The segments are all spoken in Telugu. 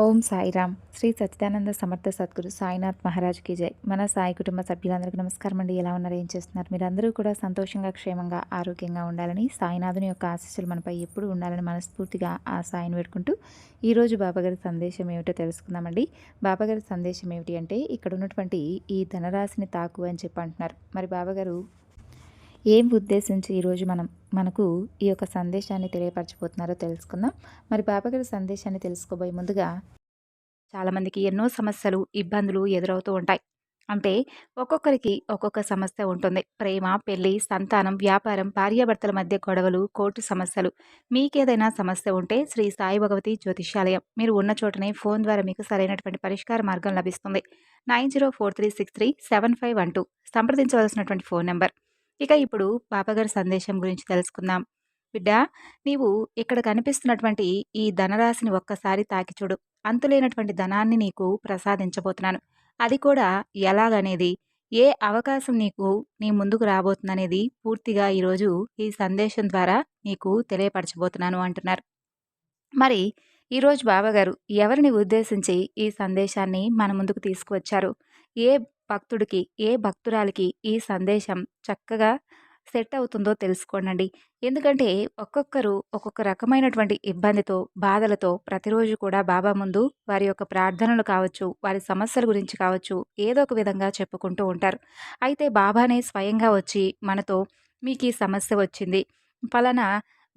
ఓం సాయిరామ్. శ్రీ సత్యానంద సమర్థ సద్గురు సాయినాథ్ మహారాజ్కి జై. మన సాయి కుటుంబ సభ్యులందరికీ నమస్కారం అండి ఎలా ఉన్నారు? ఏం చేస్తున్నారు? మీరందరూ కూడా సంతోషంగా క్షేమంగా ఆరోగ్యంగా ఉండాలని సాయినాథుని యొక్క ఆశీస్సులు మనపై ఎప్పుడు ఉండాలని మనస్ఫూర్తిగా ఆ సాయిని పెట్టుకుంటూ ఈరోజు బాబాగారి సందేశం ఏమిటో తెలుసుకుందామండి. బాబాగారి సందేశం ఏమిటి అంటే ఇక్కడ ఉన్నటువంటి ఈ ధనరాశిని తాకు అని చెప్పి అంటున్నారు. మరి బాబాగారు ఏం ఉద్దేశించి ఈరోజు మనం మనకు ఈ యొక్క సందేశాన్ని తెలియపరచబోతున్నారో తెలుసుకుందాం. మరి బాబాగారి సందేశాన్ని తెలుసుకోబోయే ముందుగా చాలామందికి ఎన్నో సమస్యలు ఇబ్బందులు ఎదురవుతూ ఉంటాయి. అంటే ఒక్కొక్కరికి ఒక్కొక్క సమస్య ఉంటుంది. ప్రేమ పెళ్ళి సంతానం వ్యాపారం భార్యాభర్తల మధ్య గొడవలు కోర్టు సమస్యలు. మీకేదైనా సమస్య ఉంటే శ్రీ సాయి భగవతి జ్యోతిష్యాలయం. మీరు ఉన్న చోటనే ఫోన్ ద్వారా మీకు సరైనటువంటి పరిష్కార మార్గం లభిస్తుంది. Nine zero four three six three seven five one two. సంప్రదించవలసినటువంటి phone number. ఇక ఇప్పుడు పాపగారి సందేశం గురించి తెలుసుకుందాం. బిడ్డ నీవు ఇక్కడ కనిపిస్తున్నటువంటి ఈ ధనరాశిని ఒక్కసారి తాకిచుడు అంతులేనటువంటి ధనాన్ని నీకు ప్రసాదించబోతున్నాను. అది కూడా ఎలాగనేది? ఏ అవకాశం నీకు నీ ముందుకు రాబోతుందనేది పూర్తిగా ఈరోజు ఈ సందేశం ద్వారా నీకు తెలియపరచబోతున్నాను అంటున్నారు. మరి ఈరోజు బాబాగారు ఎవరిని ఉద్దేశించి ఈ సందేశాన్ని మన ముందుకు తీసుకువచ్చారు? ఏ భక్తుడికి ఏ భక్తురాలికి ఈ సందేశం చక్కగా సెట్ అవుతుందో తెలుసుకోనండి. ఎందుకంటే ఒక్కొక్కరు ఒక్కొక్క రకమైనటువంటి ఇబ్బందితో బాధలతో ప్రతిరోజు కూడా బాబా ముందు వారి యొక్క ప్రార్థనలు కావచ్చు వారి సమస్యల గురించి కావచ్చు ఏదో ఒక విధంగా చెప్పుకుంటూ ఉంటారు. అయితే బాబానే స్వయంగా వచ్చి మనతో మీకు ఈ సమస్య వచ్చింది. ఫలానా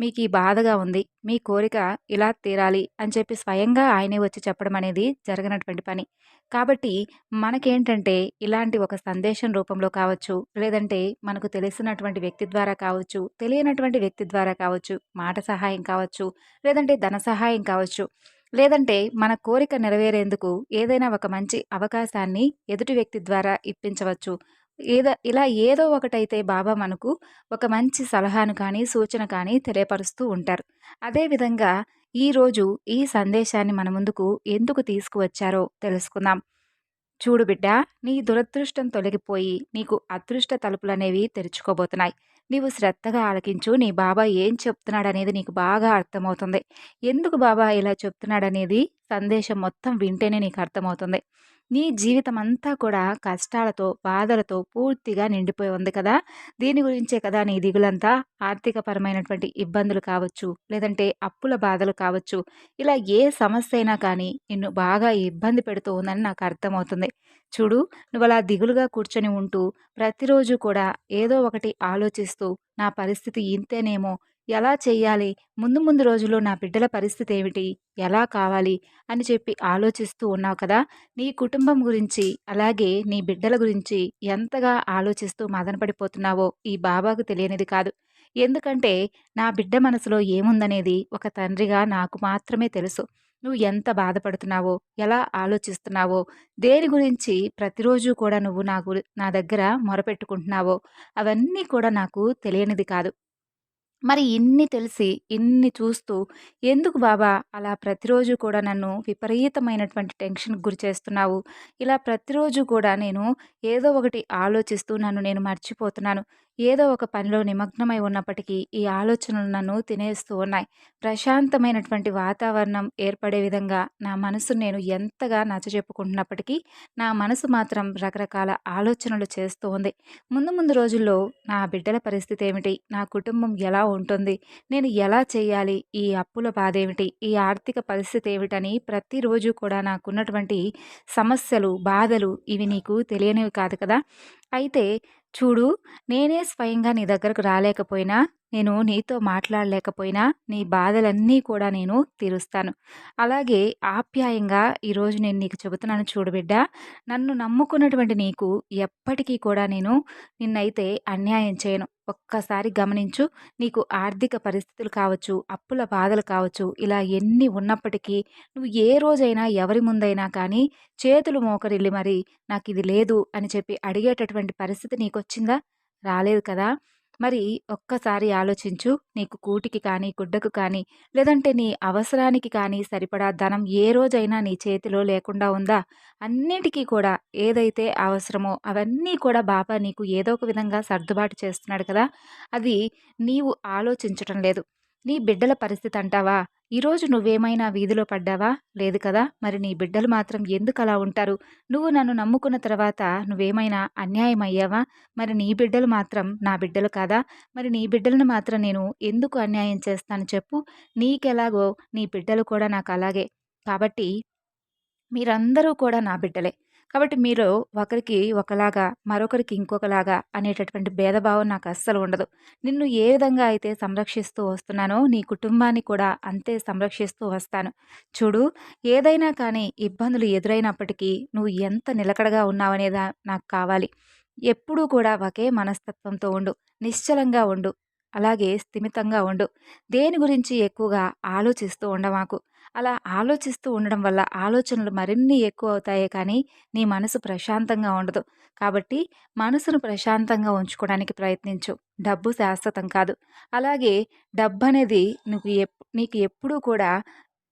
మీకు ఈ బాధగా ఉంది మీ కోరిక ఇలా తీరాలి అని చెప్పి స్వయంగా ఆయనే వచ్చి చెప్పడం అనేది జరగనటువంటి పని. కాబట్టి మనకేంటంటే ఇలాంటి ఒక సందేశం రూపంలో కావచ్చు లేదంటే మనకు తెలిసినటువంటి వ్యక్తి ద్వారా కావచ్చు తెలియనటువంటి వ్యక్తి ద్వారా కావచ్చు మాట సహాయం కావచ్చు లేదంటే ధన సహాయం కావచ్చు లేదంటే మన కోరిక నెరవేరేందుకు ఏదైనా ఒక మంచి అవకాశాన్ని ఎదుటి వ్యక్తి ద్వారా ఇప్పించవచ్చు ఏదో ఇలా ఏదో ఒకటైతే బాబా మనకు ఒక మంచి సలహాను కానీ సూచన కానీ తెలియపరుస్తూ ఉంటారు. అదేవిధంగా ఈరోజు ఈ సందేశాన్ని మన ముందుకు ఎందుకు తీసుకువచ్చారో తెలుసుకుందాం. చూడు బిడ్డ నీ దురదృష్టం తొలగిపోయి నీకు అదృష్ట తలుపులనేవి తెరుచుకోబోతున్నాయి. నీవు శ్రద్ధగా ఆలకించు నీ బాబా ఏం చెప్తున్నాడనేది నీకు బాగా అర్థమవుతుంది. ఎందుకు బాబా ఇలా చెప్తున్నాడనేది సందేశం మొత్తం వింటేనే నీకు అర్థమవుతుంది. నీ జీవితం అంతా కూడా కష్టాలతో బాధలతో పూర్తిగా నిండిపోయి ఉంది కదా! దీని గురించే కదా నీ దిగులంతా? ఆర్థికపరమైనటువంటి ఇబ్బందులు కావచ్చు లేదంటే అప్పుల బాధలు కావచ్చు ఇలా ఏ సమస్య అయినా కానీ నిన్ను బాగా ఇబ్బంది పెడుతూ ఉందని నాకు అర్థమవుతుంది. చూడు నువ్వు అలా దిగులుగా కూర్చొని ఉంటూ ప్రతిరోజు కూడా ఏదో ఒకటి ఆలోచిస్తూ నా పరిస్థితి ఇంతేనేమో ఎలా చేయాలి? ముందు ముందు రోజుల్లో నా బిడ్డల పరిస్థితి ఏమిటి? ఎలా కావాలి? అని చెప్పి ఆలోచిస్తూ ఉన్నావు కదా! నీ కుటుంబం గురించి అలాగే నీ బిడ్డల గురించి ఎంతగా ఆలోచిస్తూ మదనపడిపోతున్నావో ఈ బాబాకు తెలియనిది కాదు. ఎందుకంటే నా బిడ్డ మనసులో ఏముందనేది ఒక తండ్రిగా నాకు మాత్రమే తెలుసు. నువ్వు ఎంత బాధపడుతున్నావో ఎలా ఆలోచిస్తున్నావో దేని గురించి ప్రతిరోజు కూడా నువ్వు నాకు నా దగ్గర మొరపెట్టుకుంటున్నావో అవన్నీ కూడా నాకు తెలియనిది కాదు. మరి ఇన్ని తెలిసి ఇన్ని చూస్తూ ఎందుకు బాబా అలా ప్రతిరోజు కూడా నన్ను విపరీతమైనటువంటి టెన్షన్కి గురి చేస్తున్నావు? ఇలా ప్రతిరోజు కూడా నేను ఏదో ఒకటి ఆలోచిస్తూ నన్ను నేను మర్చిపోతున్నాను. ఏదో ఒక పనిలో నిమగ్నమై ఉన్నప్పటికీ ఈ ఆలోచనలు నన్ను తినేస్తూ ఉన్నాయి. ప్రశాంతమైనటువంటి వాతావరణం ఏర్పడే విధంగా నా మనసు నేను ఎంతగా నచ్చజెప్పుకుంటున్నప్పటికీ నా మనసు మాత్రం రకరకాల ఆలోచనలు చేస్తూ ఉంది. ముందు ముందు రోజుల్లో నా బిడ్డల పరిస్థితి ఏమిటి? నా కుటుంబం ఎలా ఉంటుంది? నేను ఎలా చేయాలి? ఈ అప్పుల బాధ ఏమిటి? ఈ ఆర్థిక పరిస్థితి ఏమిటని ప్రతిరోజు కూడా నాకున్నటువంటి సమస్యలు బాధలు ఇవి నీకు తెలియనివి కాదు కదా? అయితే చూడు నేనే స్వయంగా నీ దగ్గరకు రాలేకపోయినా నేను నీతో మాట్లాడలేకపోయినా నీ బాధలన్నీ కూడా నేను తీరుస్తాను. అలాగే ఆప్యాయంగా ఈరోజు నేను నీకు చెబుతున్నాను చూడబిడ్డ నన్ను నమ్ముకున్నటువంటి నీకు ఎప్పటికీ కూడా నేను నిన్నైతే అన్యాయం చేయను. ఒక్కసారి గమనించు నీకు ఆర్థిక పరిస్థితులు కావచ్చు అప్పుల బాధలు కావచ్చు ఇలా ఎన్ని ఉన్నప్పటికీ నువ్వు ఏ రోజైనా ఎవరి ముందైనా కానీ చేతులు మోకరిల్లి మరి నాకు ఇది లేదు అని చెప్పి అడిగేటటువంటి పరిస్థితి నీకు వచ్చిందా రాలేదు కదా? మరి ఒక్కసారి ఆలోచించు నీకు కూటికి కానీ గుడ్డకు కానీ లేదంటే నీ అవసరానికి కానీ సరిపడా ధనం ఏ రోజైనా నీ చేతిలో లేకుండా ఉందా? అన్నిటికీ కూడా ఏదైతే అవసరమో అవన్నీ కూడా బాబా నీకు ఏదో ఒక విధంగా సర్దుబాటు చేస్తున్నాడు కదా అది నీవు ఆలోచించటం లేదు. నీ బిడ్డల పరిస్థితి అంటావా? ఈరోజు నువ్వేమైనా వీధిలో పడ్డావా? లేదు కదా? మరి నీ బిడ్డలు మాత్రం ఎందుకు అలా ఉంటారు? నువ్వు నన్ను నమ్ముకున్న తర్వాత నువ్వేమైనా అన్యాయం అయ్యావా? మరి నీ బిడ్డలు మాత్రం నా బిడ్డలు కాదా? మరి నీ బిడ్డలను మాత్రం నేను ఎందుకు అన్యాయం చేస్తాను చెప్పు? నీకెలాగో నీ బిడ్డలు కూడా నాకు అలాగే. కాబట్టి మీరందరూ కూడా నా బిడ్డలే. కాబట్టి మీరు ఒకరికి ఒకలాగా మరొకరికి ఇంకొకలాగా అనేటటువంటి భేదభావం నాకు అస్సలు ఉండదు. నిన్ను ఏ విధంగా అయితే సంరక్షిస్తూ వస్తున్నానో నీ కుటుంబాన్ని కూడా అంతే సంరక్షిస్తూ వస్తాను. చూడు ఏదైనా కానీ ఇబ్బందులు ఎదురైనప్పటికీ నువ్వు ఎంత నిలకడగా ఉన్నావనేదా నాకు కావాలి. ఎప్పుడూ కూడా ఒకే మనస్తత్వంతో ఉండు నిశ్చలంగా ఉండు అలాగే స్థిమితంగా ఉండు. దేని గురించి ఎక్కువగా ఆలోచిస్తూ ఉండమాకు. అలా ఆలోచిస్తూ ఉండడం వల్ల ఆలోచనలు మరిన్ని ఎక్కువ అవుతాయే కానీ నీ మనసు ప్రశాంతంగా ఉండదు. కాబట్టి మనసును ప్రశాంతంగా ఉంచుకోవడానికి ప్రయత్నించు. డబ్బు శాశ్వతం కాదు. అలాగే డబ్బు అనేది నీకు ఎప్ నీకు ఎప్పుడూ కూడా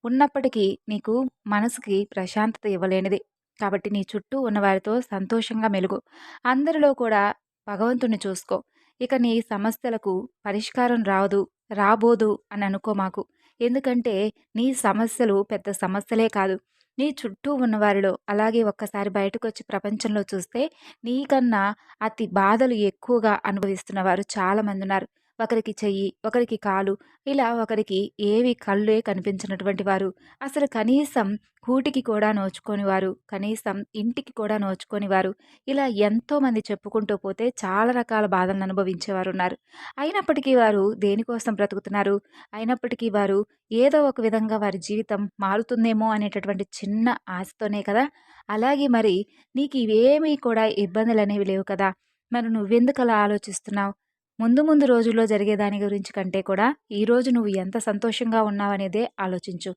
ఉన్నప్పటికీ నీకు మనసుకి ప్రశాంతత ఇవ్వలేనిది. కాబట్టి నీ చుట్టూ ఉన్నవారితో సంతోషంగా మెలుగు. అందరిలో కూడా భగవంతుని చూసుకో. ఇక నీ సమస్యలకు పరిష్కారం రాదు రాబోదు అని అనుకో మాకు. ఎందుకంటే నీ సమస్యలు పెద్ద సమస్యలే కాదు. నీ చుట్టూ ఉన్నవారిలో అలాగే ఒక్కసారి బయటకు వచ్చి ప్రపంచంలో చూస్తే నీకన్నా అతి బాధలు ఎక్కువగా అనుభవిస్తున్న వారు చాలామంది ఉన్నారు ఒకరికి చెయ్యి ఒకరికి కాలు ఇలా ఒకరికి ఏవి కళ్ళే కనిపించినటువంటి వారు. అసలు కనీసం కూటికి కూడా నోచుకొని వారు కనీసం ఇంటికి కూడా నోచుకొని వారు ఇలా ఎంతోమంది చెప్పుకుంటూ పోతే చాలా రకాల బాధలను అనుభవించేవారు ఉన్నారు అయినప్పటికీ వారు దేనికోసం బ్రతుకుతున్నారు? అయినప్పటికీ వారు ఏదో ఒక విధంగా వారి జీవితం మారుతుందేమో అనేటటువంటి చిన్న ఆశతోనే కదా? అలాగే మరి నీకు ఇవేమీ కూడా ఇబ్బందులు అనేవి లేవు కదా? మరి నువ్వెందుకు అలా ఆలోచిస్తున్నావు? ముందు ముందు రోజుల్లో జరిగే దాని గురించి కంటే కూడా ఈరోజు నువ్వు ఎంత సంతోషంగా ఉన్నావనేదే ఆలోచించు.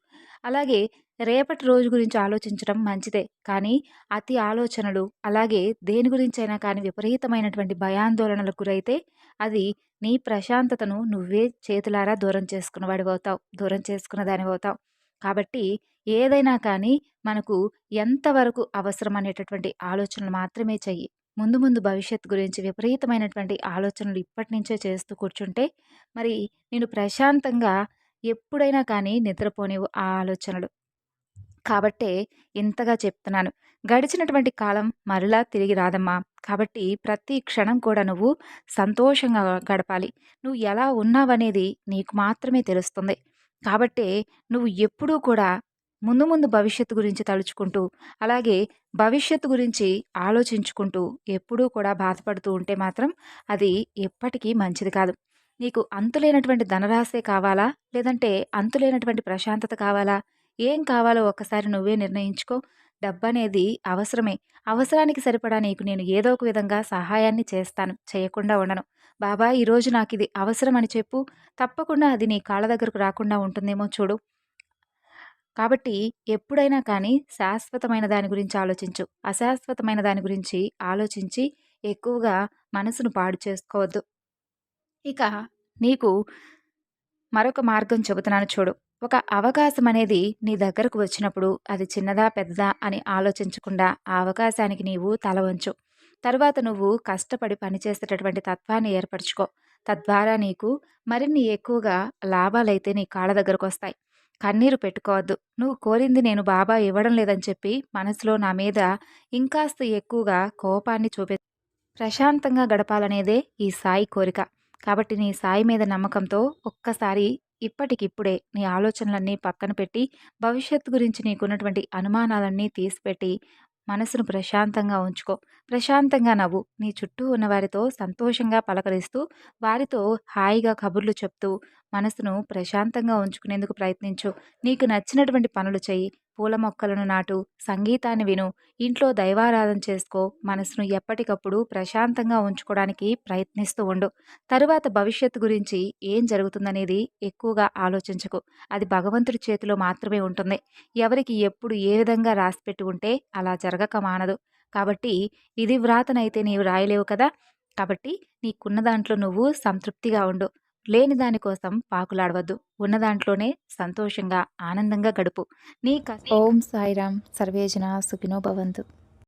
అలాగే రేపటి రోజు గురించి ఆలోచించడం మంచిదే. కానీ అతి ఆలోచనలు అలాగే దేని గురించైనా కానీ విపరీతమైనటువంటి భయాందోళనలకు గురైతే అది నీ ప్రశాంతతను నువ్వే చేతులారా దూరం చేసుకున్నవాడి అవుతావు దూరం చేసుకున్న దాని అవుతావు. కాబట్టి ఏదైనా కానీ మనకు ఎంతవరకు అవసరం అనేటటువంటి ఆలోచనలు మాత్రమే చెయ్యి. ముందు ముందు భవిష్యత్తు గురించి విపరీతమైనటువంటి ఆలోచనలు ఇప్పటి నుంచే చేస్తూ కూర్చుంటే మరి నేను ప్రశాంతంగా ఎప్పుడైనా కానీ నిద్రపోనివు ఆ ఆలోచనలు. కాబట్టే ఇంతగా చెప్తున్నాను. గడిచినటువంటి కాలం మరలా తిరిగి రాదమ్మా. కాబట్టి ప్రతి క్షణం కూడా నువ్వు సంతోషంగా గడపాలి. నువ్వు ఎలా ఉన్నావనేది నీకు మాత్రమే తెలుస్తుంది. కాబట్టే నువ్వు ఎప్పుడూ కూడా ముందు ముందు భవిష్యత్తు గురించి తలుచుకుంటూ అలాగే భవిష్యత్తు గురించి ఆలోచించుకుంటూ ఎప్పుడూ కూడా బాధపడుతూ ఉంటే మాత్రం అది ఎప్పటికీ మంచిది కాదు. నీకు అంతులేనటువంటి ధనరాశే కావాలా? లేదంటే అంతులేనటువంటి ప్రశాంతత కావాలా? ఏం కావాలో ఒక్కసారి నువ్వే నిర్ణయించుకో. డబ్బు అనేది అవసరమే. అవసరానికి సరిపడా నీకు నేను ఏదో ఒక విధంగా సహాయాన్ని చేస్తాను. చేయకుండా ఉండను. బాబా ఈరోజు నాకు ఇది అవసరం అని చెప్పు. తప్పకుండా అది నీ కాళ్ళ దగ్గరకు రాకుండా ఉంటుందేమో చూడు. కాబట్టి ఎప్పుడైనా కానీ శాశ్వతమైన దాని గురించి ఆలోచించు. అశాశ్వతమైన దాని గురించి ఆలోచించి ఎక్కువగా మనసును పాడు చేసుకోవద్దు. ఇక నీకు మరొక మార్గం చెబుతున్నాను చూడు. ఒక అవకాశం అనేది నీ దగ్గరకు వచ్చినప్పుడు అది చిన్నదా పెద్దదా అని ఆలోచించకుండా ఆ అవకాశానికి నీవు తల వంచు. తర్వాత నువ్వు కష్టపడి పనిచేసేటటువంటి తత్వాన్ని ఏర్పరచుకో. తద్వారా నీకు మరిన్ని ఎక్కువగా లాభాలైతే నీ కాళ్ళ దగ్గరకు వస్తాయి. కన్నీరు పెట్టుకోవద్దు. నువ్వు కోరింది నేను బాబా ఇవ్వడం లేదని చెప్పి మనసులో నా మీద ఇంకాస్త ఎక్కువగా కోపాన్ని చూపే ప్రశాంతంగా గడపాలనేదే ఈ సాయి కోరిక. కాబట్టి నీ సాయి మీద నమ్మకంతో ఒక్కసారి ఇప్పటికిప్పుడే నీ ఆలోచనలన్నీ పక్కన పెట్టి భవిష్యత్తు గురించి నీకున్నటువంటి అనుమానాలన్నీ తీసిపెట్టి మనసును ప్రశాంతంగా ఉంచుకో. ప్రశాంతంగా నవ్వు. నీ చుట్టూ ఉన్న వారితో సంతోషంగా పలకరిస్తూ వారితో హాయిగా కబుర్లు చెప్తూ మనసును ప్రశాంతంగా ఉంచుకునేందుకు ప్రయత్నించు. నీకు నచ్చినటువంటి పనులు చెయ్యి. పూల మొక్కలను నాటు సంగీతాన్ని విను. ఇంట్లో దైవారాధన చేసుకో. మనసును ఎప్పటికప్పుడు ప్రశాంతంగా ఉంచుకోవడానికి ప్రయత్నిస్తూ ఉండు. తరువాత భవిష్యత్తు గురించి ఏం జరుగుతుందనేది ఎక్కువగా ఆలోచించకు. అది భగవంతుడి చేతిలో మాత్రమే ఉంటుంది. ఎవరికి ఎప్పుడు ఏ విధంగా రాసిపెట్టి ఉంటే అలా జరగక మానదు. కాబట్టి ఇది వ్రాతనైతే నీవు రాయలేవు కదా? కాబట్టి నీకున్న దాంట్లో నువ్వు సంతృప్తిగా ఉండు. లేని దానికోసం పాకులాడవద్దు. ఉన్న దాంట్లోనే సంతోషంగా ఆనందంగా గడుపు. నీ ఓం సాయిరామ్ సర్వేజన సుఖినో భవంతు.